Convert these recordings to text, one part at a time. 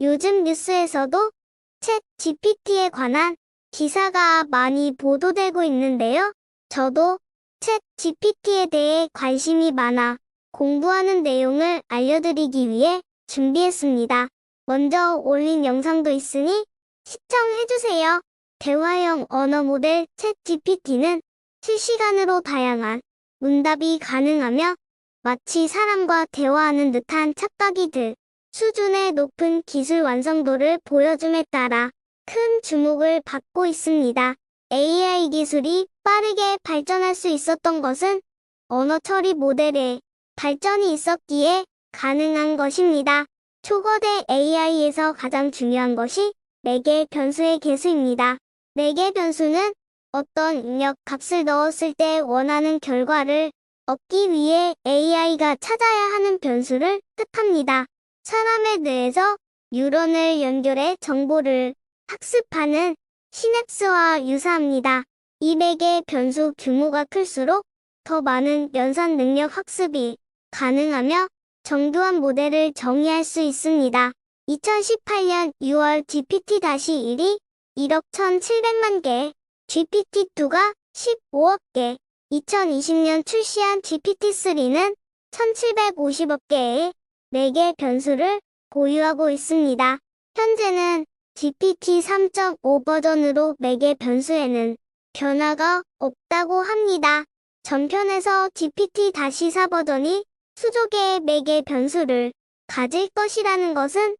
요즘 뉴스에서도 챗 GPT에 관한 기사가 많이 보도되고 있는데요. 저도 챗 GPT에 대해 관심이 많아 공부하는 내용을 알려드리기 위해 준비했습니다. 먼저 올린 영상도 있으니 시청해주세요. 대화형 언어 모델 챗 GPT는 실시간으로 다양한 문답이 가능하며 마치 사람과 대화하는 듯한 착각이 들 수준의 높은 기술 완성도를 보여줌에 따라 큰 주목을 받고 있습니다. AI 기술이 빠르게 발전할 수 있었던 것은 언어 처리 모델의 발전이 있었기에 가능한 것입니다. 초거대 AI에서 가장 중요한 것이 4개 변수의 개수입니다. 4개 변수는 어떤 입력 값을 넣었을 때 원하는 결과를 얻기 위해 AI가 찾아야 하는 변수를 뜻합니다. 사람에 대해서 뉴런을 연결해 정보를 학습하는 시냅스와 유사합니다. 이 4개 변수 규모가 클수록 더 많은 연산 능력 학습이 가능하며 정교한 모델을 정의할 수 있습니다. 2018년 6월 GPT-1이 1억 1,700만 개, GPT-2가 15억 개, 2020년 출시한 GPT-3는 1,750억 개의 4개 변수를 보유하고 있습니다. 현재는 GPT 3.5 버전으로 4개 변수에는 변화가 없다고 합니다. 전편에서 GPT-4 버전이 수조개의 4개 변수를 가질 것이라는 것은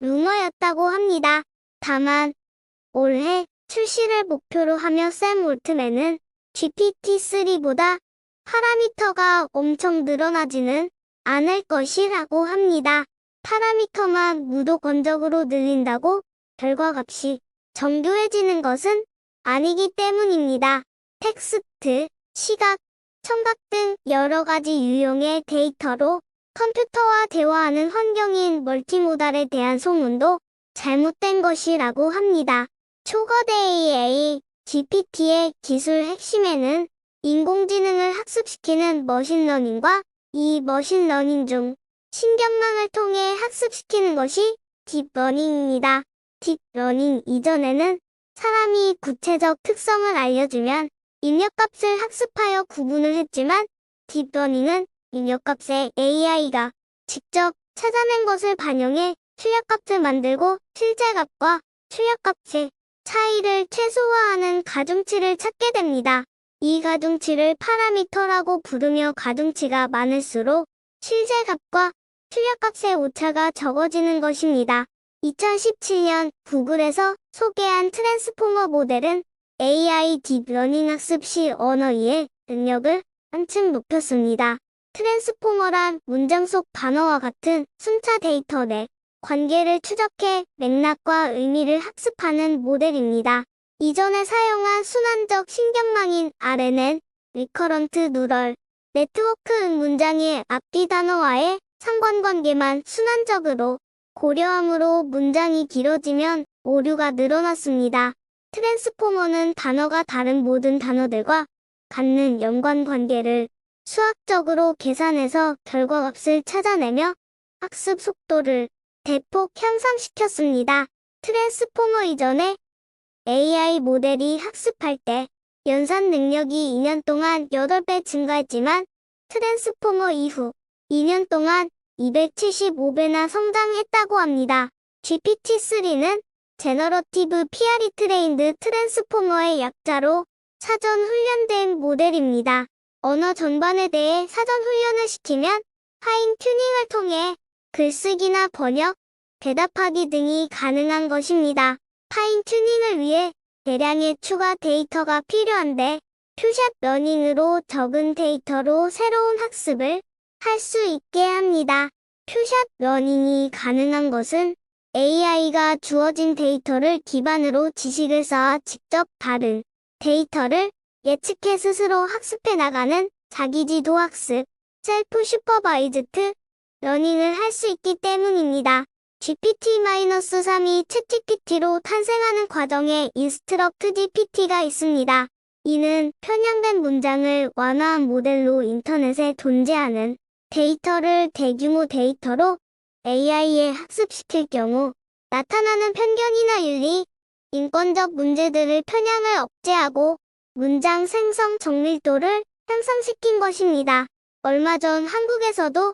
루머였다고 합니다. 다만 올해 출시를 목표로 하며 샘 올트맨은 GPT-3보다 파라미터가 엄청 늘어나지는 않을 것이라고 합니다. 파라미터만 무도건적으로 늘린다고 결과값이 정교해지는 것은 아니기 때문입니다. 텍스트, 시각, 청각 등 여러 가지 유형의 데이터로 컴퓨터와 대화하는 환경인 멀티모달에 대한 소문도 잘못된 것이라고 합니다. 초거대 AI, GPT의 기술 핵심에는 인공지능을 학습시키는 머신러닝과 이 머신러닝 중 신경망을 통해 학습시키는 것이 딥러닝입니다. 딥러닝 이전에는 사람이 구체적 특성을 알려주면 입력값을 학습하여 구분을 했지만 딥러닝은 입력값에 AI가 직접 찾아낸 것을 반영해 출력값을 만들고 실제 값과 출력값의 차이를 최소화하는 가중치를 찾게 됩니다. 이 가중치를 파라미터라고 부르며 가중치가 많을수록 실제 값과 출력값의 오차가 적어지는 것입니다. 2017년 구글에서 소개한 트랜스포머 모델은 AI 딥러닝 학습 시 언어의 능력을 한층 높였습니다. 트랜스포머란 문장 속 단어와 같은 순차 데이터 내 관계를 추적해 맥락과 의미를 학습하는 모델입니다. 이전에 사용한 순환적 신경망인 RNN, 리커런트 누럴, 네트워크는 문장의 앞뒤 단어와의 상관관계만 순환적으로 고려함으로 문장이 길어지면 오류가 늘어났습니다. 트랜스포머는 단어가 다른 모든 단어들과 갖는 연관관계를 수학적으로 계산해서 결과값을 찾아내며 학습 속도를 대폭 향상시켰습니다. 트랜스포머 이전에 AI 모델이 학습할 때 연산 능력이 2년 동안 8배 증가했지만 트랜스포머 이후 2년 동안 275배나 성장했다고 합니다. GPT-3는 제너러티브 PRE 트레인드 트랜스포머의 약자로 사전 훈련된 모델입니다. 언어 전반에 대해 사전 훈련을 시키면 파인 튜닝을 통해 글쓰기나 번역, 대답하기 등이 가능한 것입니다. 파인 튜닝을 위해 대량의 추가 데이터가 필요한데 퓨샷 러닝으로 적은 데이터로 새로운 학습을 할 수 있게 합니다. 퓨샷 러닝이 가능한 것은 AI가 주어진 데이터를 기반으로 지식을 쌓아 직접 다른 데이터를 예측해 스스로 학습해 나가는 자기지도 학습, 셀프 슈퍼바이즈트 러닝을 할 수 있기 때문입니다. GPT-3이 챗GPT로 탄생하는 과정에 인스트럭트 GPT가 있습니다. 이는 편향된 문장을 완화한 모델로 인터넷에 존재하는 데이터를 대규모 데이터로 AI에 학습시킬 경우 나타나는 편견이나 윤리, 인권적 문제들을 편향을 억제하고 문장 생성 정밀도를 향상시킨 것입니다. 얼마 전 한국에서도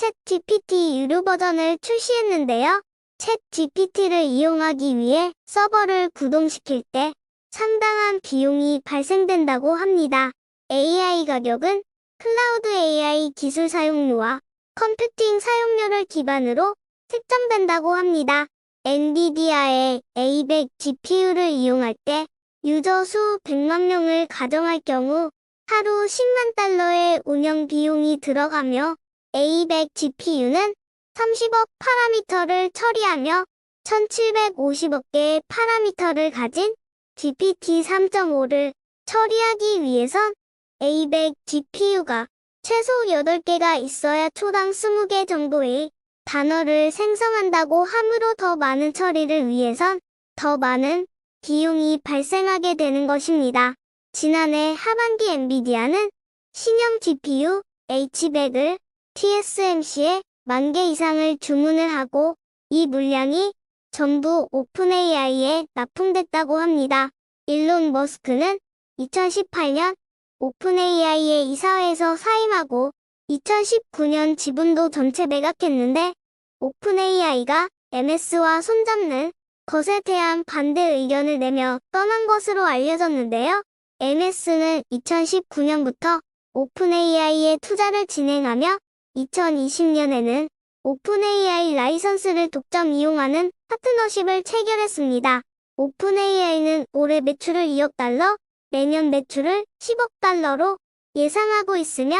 챗 GPT 유료 버전을 출시했는데요. 챗 GPT를 이용하기 위해 서버를 구동시킬 때 상당한 비용이 발생된다고 합니다. AI 가격은 클라우드 AI 기술 사용료와 컴퓨팅 사용료를 기반으로 책정된다고 합니다. 엔비디아의 A100 GPU를 이용할 때 유저 수 100만 명을 가정할 경우 하루 10만 달러의 운영 비용이 들어가며 A100 GPU는 30억 파라미터를 처리하며 1750억 개의 파라미터를 가진 GPT 3.5를 처리하기 위해선 A100 GPU가 최소 8개가 있어야 초당 20개 정도의 단어를 생성한다고 하므로 더 많은 처리를 위해선 더 많은 비용이 발생하게 되는 것입니다. 지난해 하반기 엔비디아는 신형 GPU H100을 TSMC에 만 개 이상을 주문을 하고 이 물량이 전부 오픈AI에 납품됐다고 합니다. 일론 머스크는 2018년 오픈AI에 이사회에서 사임하고 2019년 지분도 전체 매각했는데 오픈AI가 MS와 손잡는 것에 대한 반대 의견을 내며 떠난 것으로 알려졌는데요. MS는 2019년부터 오픈AI에 투자를 진행하며 2020년에는 오픈AI 라이선스를 독점 이용하는 파트너십을 체결했습니다. 오픈AI는 올해 매출을 2억 달러, 내년 매출을 10억 달러로 예상하고 있으며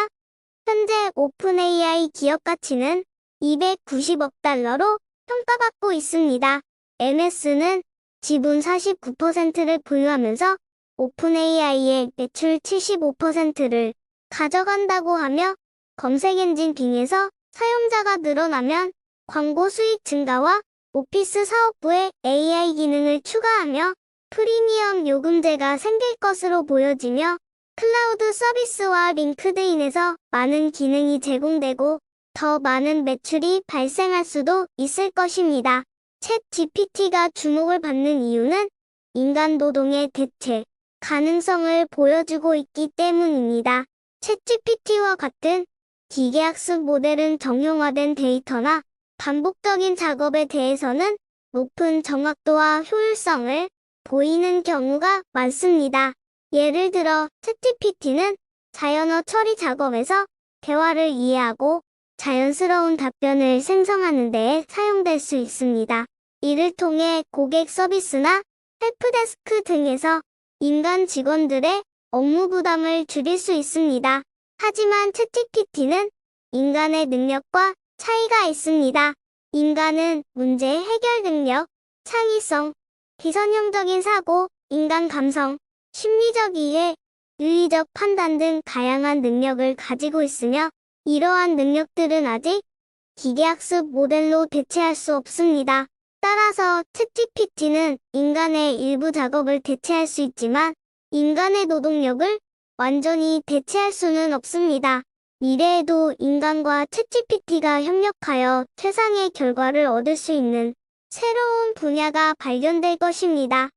현재 오픈AI 기업 가치는 290억 달러로 평가받고 있습니다. MS는 지분 49%를 보유하면서 오픈AI의 매출 75%를 가져간다고 하며 검색 엔진 빙에서 사용자가 늘어나면 광고 수익 증가와 오피스 사업부에 AI 기능을 추가하며 프리미엄 요금제가 생길 것으로 보여지며 클라우드 서비스와 링크드인에서 많은 기능이 제공되고 더 많은 매출이 발생할 수도 있을 것입니다. 챗 GPT가 주목을 받는 이유는 인간 노동의 대체 가능성을 보여주고 있기 때문입니다. 챗 GPT와 같은 기계학습 모델은 정형화된 데이터나 반복적인 작업에 대해서는 높은 정확도와 효율성을 보이는 경우가 많습니다. 예를 들어 챗GPT는 자연어 처리 작업에서 대화를 이해하고 자연스러운 답변을 생성하는 데에 사용될 수 있습니다. 이를 통해 고객 서비스나 헬프데스크 등에서 인간 직원들의 업무 부담을 줄일 수 있습니다. 하지만 챗GPT는 인간의 능력과 차이가 있습니다. 인간은 문제 해결 능력, 창의성, 비선형적인 사고, 인간 감성, 심리적 이해, 윤리적 판단 등 다양한 능력을 가지고 있으며 이러한 능력들은 아직 기계학습 모델로 대체할 수 없습니다. 따라서 챗GPT는 인간의 일부 작업을 대체할 수 있지만 인간의 노동력을 완전히 대체할 수는 없습니다. 미래에도 인간과 챗GPT가 협력하여 최상의 결과를 얻을 수 있는 새로운 분야가 발견될 것입니다.